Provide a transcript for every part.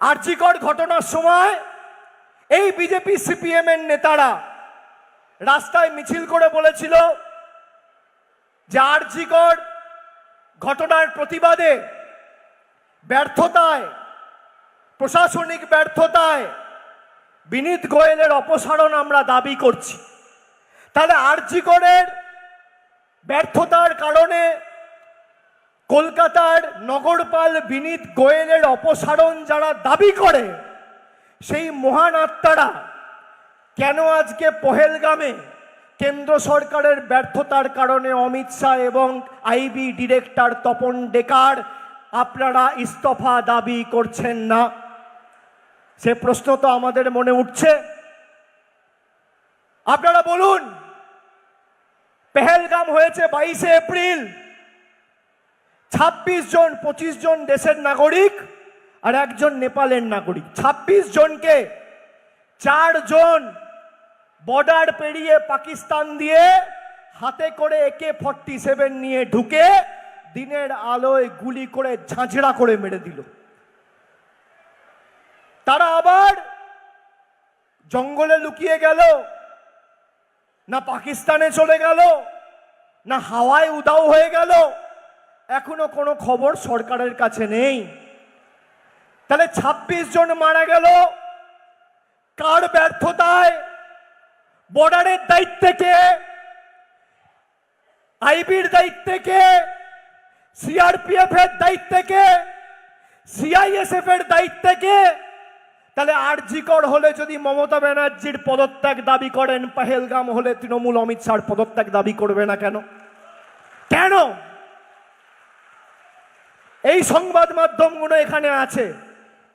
আর্যিকর ঘটনার সময় এই বিজেপি সিপিএম এর নেতারা রাস্তায় মিছিল করে বলেছিল যে আর্যিকর ঘটনার প্রতিবাদে ব্যর্থতায়, প্রশাসনিক ব্যর্থতায় বিনীত গোয়েলের অপসারণ আমরা দাবি করছি। তাহলে আর্যিকরের ব্যর্থতার কারণে কলকাতার নগরপাল বিনীত গোয়েলের অপসারণ যারা দাবি করে, সেই মহান আত্মারা কেন আজকে পহেলগামে কেন্দ্র সরকারের ব্যর্থতার কারণে অমিত শাহ এবং আইবি ডিরেক্টর তপন ডেকার আপনারা ইস্তফা দাবি করছেন না? সে প্রশ্ন তো আমাদের মনে উঠছে। আপনারা বলুন, পেহেলগাম হয়েছে বাইশে এপ্রিল। ছাব্বিশ জন, পঁচিশ জন দেশের নাগরিক আর একজন নেপালের নাগরিক। ছাব্বিশ জনকে চারজন বর্ডার পেরিয়ে পাকিস্তান দিয়ে হাতে করে একে ফর্টি সেভেন নিয়ে ঢুকে দিনের আলোয় গুলি করে, ঝাঁঝরা করে মেরে দিল। তারা আবার জঙ্গলে লুকিয়ে গেল, না পাকিস্তানে চলে গেল, না হাওয়ায় উদাও হয়ে গেল এখনও কোনো খবর সরকারের কাছে নেই। তাহলে ২৬ জন মারা গেল। কার ব্যর্থতায়? বর্ডারের দায়িত্বে কে? আইবির দায়িত্বে কে? সিআরপিএফ এর দায়িত্বে কে? সিআইএসএফ এর দায়িত্বে কে? তাহলে আরজিকর হলে যদি মমতা ব্যানার্জির পদত্যাগ দাবি করেন, পাহেলগাম হলে তৃণমূল অমিত শাহর পদত্যাগ দাবি করবে না কেন? কেন? এই সংবাদ মাধ্যমগুলো এখানে আছে।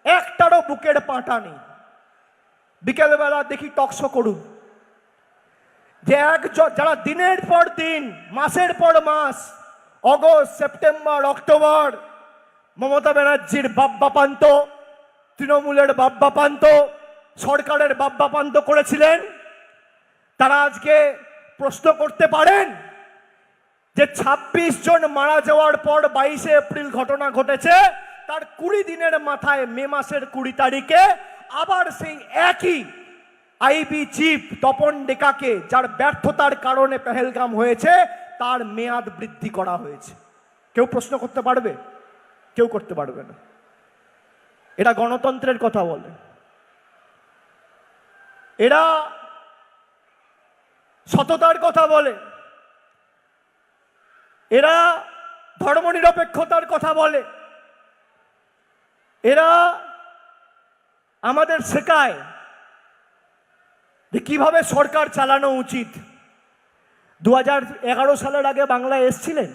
একটারও বুকের পাঁটা নেই। বিকেলবেলা দেখি টকশো করুন। যে এক যারা দিনের পর দিন, মাসের পর মাস, অগস্ট, সেপ্টেম্বর, অক্টোবর, মমতা ব্যানার্জির বাব্যাপান্ত তৃণমূলের বাব্যাপান্ত সরকারের বাব্যাপান্ত করেছিলেন, তারা আজকে প্রশ্ন করতে পারেন যে ২৬ জন মারা যাওয়ার পর বাইশে এপ্রিল ঘটনা ঘটেছে, তার কুড়ি দিনের মাথায় মে মাসের কুড়ি তারিখে আবার সেই একই আইবি চিফ তপন ডেকাকে, যার ব্যর্থতার কারণে পেহেলগাম হয়েছে, তার মেয়াদ বৃদ্ধি করা হয়েছে। কেউ প্রশ্ন করতে পারবে? কেউ করতে পারবে না। এরা গণতন্ত্রের কথা বলে। এরা সততার কথা বলে। এরা ধর্মনিরপেক্ষতার কথা বলে। এরা আমাদের শেখায় যে কীভাবে সরকার চালানো উচিত। দু এগারো সালের আগে বাংলায় এসছিলেন।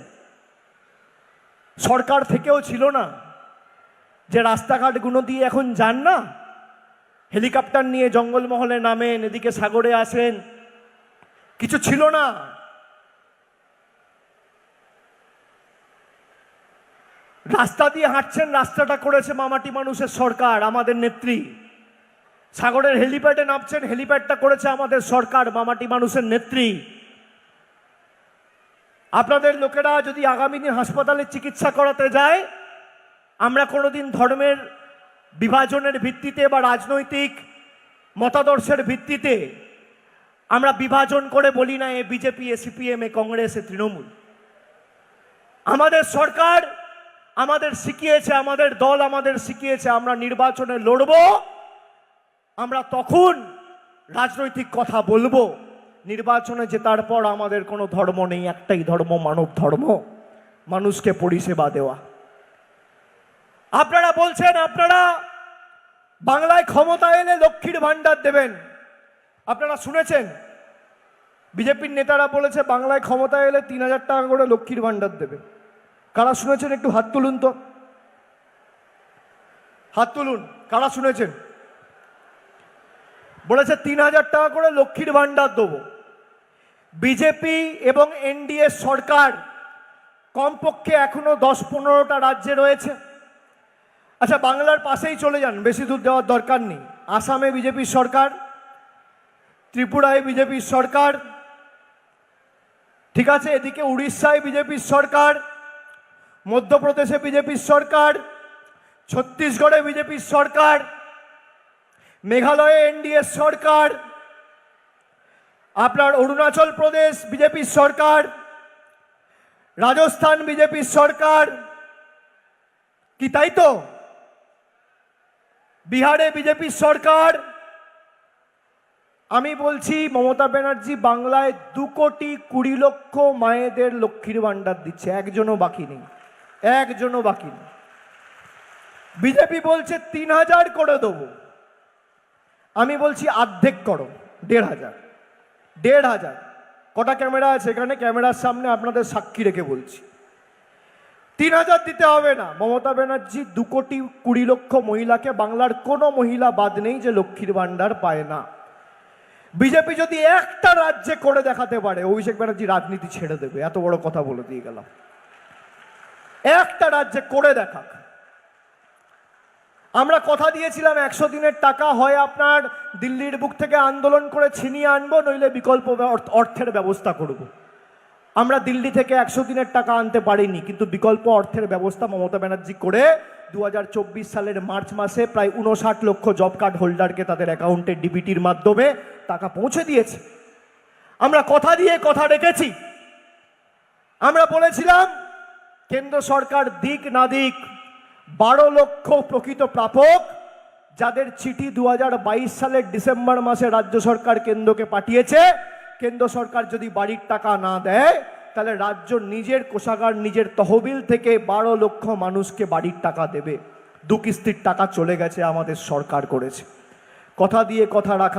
সরকার থেকেও ছিল না যে রাস্তাঘাটগুলো দিয়ে এখন যান না। হেলিকপ্টার নিয়ে জঙ্গলমহলে নামেন, এদিকে সাগরে আসেন। কিছু ছিল না। রাস্তা দিয়ে হাঁটছেন, রাস্তাটা করেছে মামাটি মানুষের সরকার, আমাদের নেত্রী। সাগরের হেলিপ্যাডে নামছেন, হেলিপ্যাডটা করেছে আমাদের সরকার, মামাটি মানুষের নেত্রী। আপনাদের লোকেরা যদি আগামী দিন হাসপাতালে চিকিৎসা করাতে যায়, আমরা কোনোদিন ধর্মের বিভাজনের ভিত্তিতে বা রাজনৈতিক মতাদর্শের ভিত্তিতে আমরা বিভাজন করে বলি না, এ বিজেপি, এ সিপিএম, এ কংগ্রেস, এ তৃণমূল। আমাদের সরকার আমাদের শিখিয়েছে, আমাদের দল আমাদের শিখিয়েছে, আমরা নির্বাচনে লড়ব। আমরা তখন রাজনৈতিক কথা বলব। নির্বাচনে জেতার পর আমাদের কোনো ধর্ম নেই, একটাই ধর্ম, মানব ধর্ম, মানুষকে পরিষেবা দেওয়া। আপনারা বলছেন, আপনারা বাংলায় ক্ষমতা এলে লক্ষ্মীর ভাণ্ডার দেবেন। আপনারা শুনেছেন? বিজেপির নেতারা বলেছে, বাংলায় ক্ষমতা এলে তিন হাজার টাকা করে লক্ষ্মীর ভাণ্ডার দেবে। কারা শুনেছেন একটু হাত তুলুন তো? হাত তুলুন, কারা শুনেছেন? বলেছে তিন হাজার টাকা করে লক্ষ্মীর ভাণ্ডার দেবো। বিজেপি এবং এনডিএ সরকার কমপক্ষে এখনও দশ পনেরোটা রাজ্যে রয়েছে। আচ্ছা বাংলার পাশেই চলে যান, বেশি দূর দেওয়ার দরকার নেই। আসামে বিজেপির সরকার, ত্রিপুরায় বিজেপির সরকার, ঠিক আছে, এদিকে উড়িষ্যায় বিজেপির সরকার মধ্যপ্রদেশে বিজেপির সরকার, ছত্তিশগড়ে বিজেপির সরকার, মেঘালয়ে এনডিএ সরকার, আপনার অরুণাচল প্রদেশ বিজেপির সরকার, রাজস্থান বিজেপির সরকার, কি তাই তো? বিহারে বিজেপির সরকার, আমি বলছি মমতা ব্যানার্জি বাংলায় দু কোটি কুড়ি লক্ষ মায়েদের লক্ষ্মীর ভাণ্ডার দিচ্ছে, একজনও বাকি নেই। একজনও বাকি নেই। বিজেপি বলছে, তিন হাজার করে দেবো। আমি বলছি অর্ধেক করো, দেড় হাজার। দেড় হাজার। কটা ক্যামেরা আছে এখানে? ক্যামেরার সামনে আপনাদের সাক্ষী রেখে বলছি। তিন হাজার দিতে হবে না। মমতা ব্যানার্জি দু কোটি কুড়ি লক্ষ মহিলাকে বাংলার কোনো মহিলা বাদ নেই যে লক্ষ্মীর ভাণ্ডার পায় না। বিজেপি যদি একটা রাজ্যে করে দেখাতে পারে, অভিষেক ব্যানার্জি রাজনীতি ছেড়ে দেবে। এত বড় কথা বলে দিয়ে গেলাম। একটা রাজ্যে করে দেখাক। আমরা কথা দিয়েছিলাম একশো দিনের টাকা, হয় আপনার দিল্লির বুক থেকে আন্দোলন করে ছিনিয়ে আনব, নইলে বিকল্প অর্থ- অর্থের ব্যবস্থা করব। আমরা দিল্লি থেকে একশো দিনের টাকা আনতে পারিনি, কিন্তু বিকল্প অর্থের ব্যবস্থা মমতা ব্যানার্জি করে দু হাজার চব্বিশ সালের মার্চ মাসে প্রায় উনষাট লক্ষ জব কার্ড হোল্ডারকে তাদের অ্যাকাউন্টে ডিবিটির মাধ্যমে টাকা পৌঁছে দিয়েছে। আমরা কথা দিয়ে কথা রেখেছি। আমরা বলেছিলাম কেন্দ্র সরকার দিক না দিক, বারো লক্ষ প্রকৃত প্রাপক, যাদের চিঠি দু হাজার বাইশ সালের ডিসেম্বর মাসে রাজ্য সরকার কেন্দ্রকে পাঠিয়েছে। কেন্দ্র সরকার যদি বাড়ির টাকা না দেয়, তাহলে রাজ্য নিজের কোষাগার, নিজের তহবিল থেকে বারো লক্ষ মানুষকে বাড়ির টাকা দেবে। দু কিস্তির টাকা চলে গেছে আমাদের সরকার করেছে। কথা দিয়ে কথা রাখা